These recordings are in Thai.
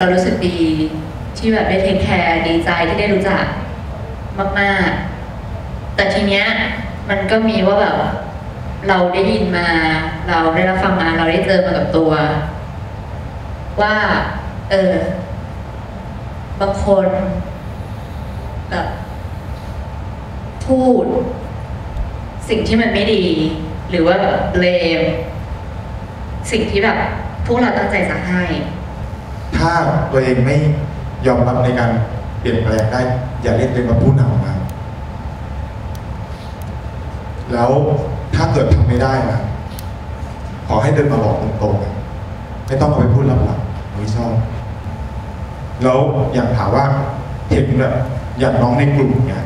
เรารู้สึกดีที่แบบได้เทคแคร์ดีใจที่ได้รู้จักมากๆ แต่ทีเนี้ยมันก็มีว่าแบบเราได้ยินมา เราได้รับฟังมาเราได้เจอมากับตัว ว่า เออบางคนแบบพูด สิ่งที่มันไม่ดี หรือว่าแบบเลมสิ่งที่แบบพวกเราตั้งใจจะให้ ถ้าตัวเองไม่ยอมรับในการเปลี่ยนแปลงได้ อย่าเรียกตัวเองว่าผู้นำนะแล้วถ้าเกิดทำไม่ได้นะขอให้เดินมาบอกตรงๆนะไม่ต้องเอาไปพูดลับๆไม่ชอบแล้วอย่างถามว่าเห็นแบบอย่างน้องในกลุ่มเนี้ย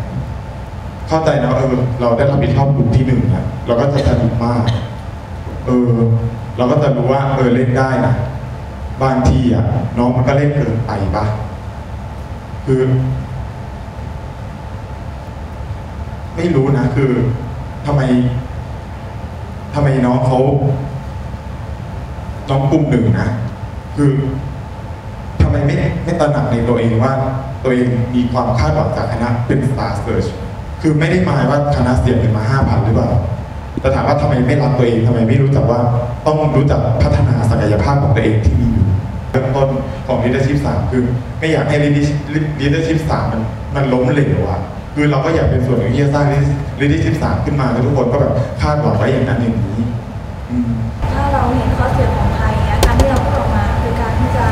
เข้าใจนะเออเราได้รับผิดชอบกลุ่มที่หนึ่งนะเราก็จะสนุกมาก เออ เราก็จะรู้ว่าเออเล่นได้นะ บางทีอะน้องมันก็เล่นเกินไปปะคือ ไม่รู้นะ คือทำไมทำไมน้องเขาน้องกลุ่มหนึ่งนะ คือทำไมไม่ไม่ตระหนักในตัวเองว่า ตัวเองมีความคาดหวังจากคณะเป็น Star Search คือไม่ได้หมายว่าคณะเสียเงินมาห้าพันหรือเปล่าแต่ถามว่าทำไมไม่รักตัวเองทำไมไม่รู้จักว่าต้องรู้จักพัฒนาศักยภาพ leadership สามคือ ไม่อยากให้ leadership สามมันมันล้มเหลวอะคือเราก็อยากเป็นส่วนหนึ่งที่จะสร้าง leadership สามขึ้นมาแล้วทุกคนก็แบบคาดหวังไว้อย่างนั้นอย่างนี้ถ้าเราเห็นข้อเสียของใครเนี่ยการที่เราพูดออกมาคือการที่จะ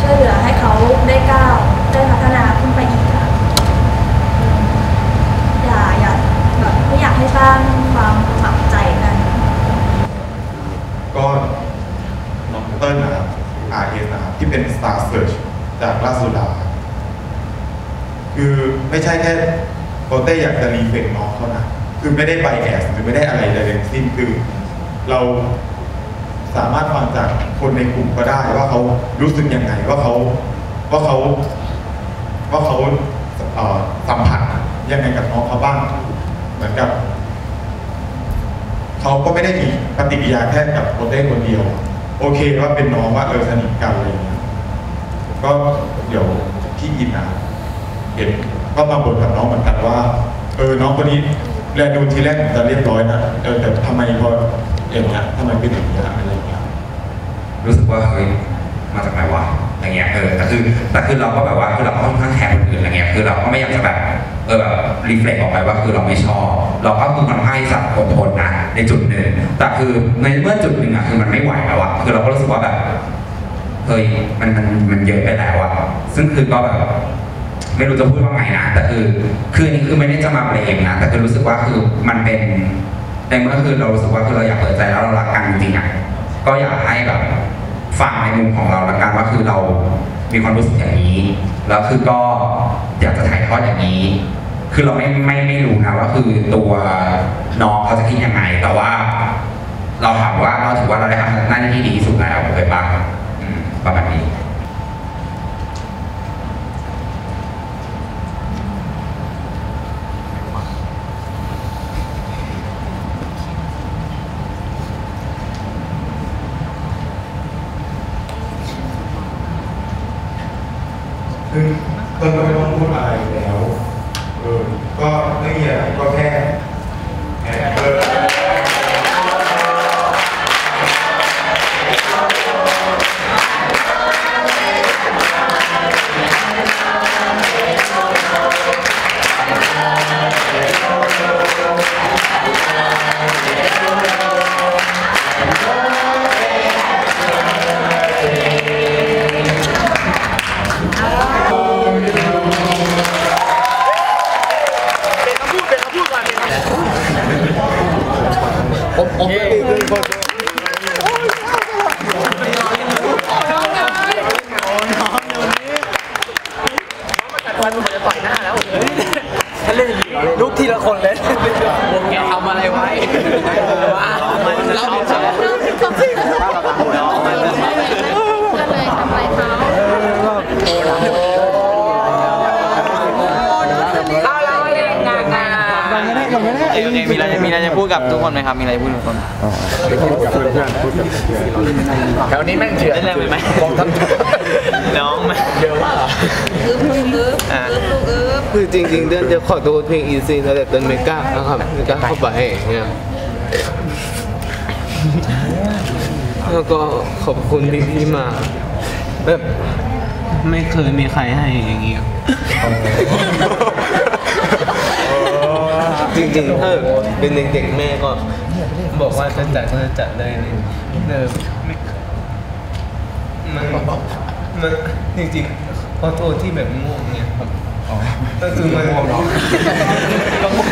ช่วยเหลือให้เขาได้ก้าวได้พัฒนาขึ้นไปอีกค่ะอย่าอย่าแบบไม่อยากให้สร้างความฝังใจกันก็น้องเติ้ลนะครับ RS นะครับ ที่เป็น Star Search จากราชสุดา คือไม่ใช่แค่โปเต้อยากจะรีเฟกน้องเขานะคือไม่ได้ไบแอสหรือไม่ได้อะไรใดๆทั้งสิ้นคือเราสามารถฟังจากคนในกลุ่มก็ได้ว่าเขารู้สึกยังไงว่าเขาว่าเขาว่าเขาสัมผัสยังไงกับน้องเขาบ้าง เหมือนกับเขาก็ไม่ได้มีปฏิกิริยาแค่กับโปเต้คนเดียว โอเคว่าเป็นน้องว่าเออสนิทกันอะไรอย่างเงี้ย ก็เดี๋ยวพี่อินนะเห็นก็มาบ่นกับน้องเหมือนกันว่า เออน้องคนนี้แลดูทีแรกมือนจะเรียบร้อยนะเออแต่ทำไมพออย่างเงี้ยทำไมเป็นอย่างเงี้ยอะไรอย่างเงี้ยรู้สึกว่าเฮ้ยมาจากไหนวะอย่างเงี้ยเออแต่คือแต่คือเราก็แบบว่าคือเราก็ค่อนข้างแคร์คนอื่นอะไรเงี้ยคือเราก็ไม่อยากจะแบบเออแบบรีเฟล็กออกไปว่าคือเราไม่ชอบ เราก็คือมันให้สัตว์อดทนนะในจุดหนึ่งแต่คือในเมื่อจุดหนึ่งอะคือมันไม่ไหวแล้วอะคือเราก็รู้สึกว่าแบบ เฮ้ยมันมันมันเยอะไปแล้วอะซึ่งคือก็แบบไม่รู้จะพูดว่าไงนะแต่คือคือนนี้คือไม่ได้จะมาเบรมนะแต่คือรู้สึกว่าคือมันเป็นในเมื่อคือเรารู้สึกว่าคือเราอยากเปิดใจแล้วเรารักกันจริงๆอะก็อยากให้แบบฟังในมุมของเราละกันว่าคือเรามีความรู้สึกอย่างนี้ แล้วคือก็อยากจะถ่ายทอดอย่างนี้ คือเราไม่ไม่ไม่รู้นะว่าคือตัวน้องเขาจะคิดยังไงแต่ว่า เราถามว่าเราถือว่าเราได้ทำหน้าที่ดีที่สุดแล้วเคยบ้างอืมปะ มาณ อยหน้าแล้วถ้าเล่นอย่างนี้ลุกทีละคนเลยผมแกทำอะไรไว้ว่ามันเราเอาใช่ ก็เลยทำอะไรเขา เอาเราเล่นงานงานโอเคโอเคมีอะไรมีอะไรจะพูดกับทุกคนไหมครับ มีอะไรจะพูดกับทุกคนแถวนี้แม่งเถื่อนเล่นเลยไหมน้องไหมเยอะมากอึ๊บลูกอึ๊บอะอึ๊บลูกอึ๊บคือจริงๆเดินจะขอโทษเพลงอีซีแล้วแต่เดินไม่กล้านะครับไม่กล้าเข้าไปอย่างเนี่ยแล้วก็ขอบคุณที่พี่ๆมาแบบไม่เคยมีใครให้อย่างนี้ จริงๆถ้าเป็นเด็กๆแม่ก็บอกว่าจะจัดก็จะจัดได้เลยเดิมไม่มันมันจริงๆขอโทษที่แบบง่วงเนี่ยครับก็คือมันง่วงเนาะก็ง่วง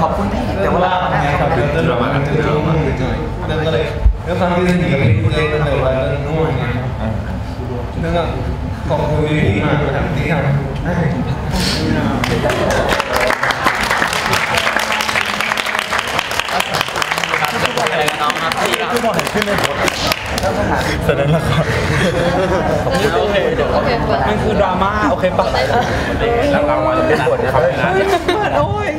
ขอบคุณพี่แต่ว่าครับเรื่องเรามากันเรื่องเรามาหน่อยเรื่องก็เลยเรื่องความที่สนิทกับพี่เลยก็เลยว่าเรื่องง่วงไงเรื่อง ขอบคุณพี่มากครับที่ทำให้โอเคเปิดมันคือดราม่าโอเคปะแล้วรางวัลเป็นบทนะครับโอ้ย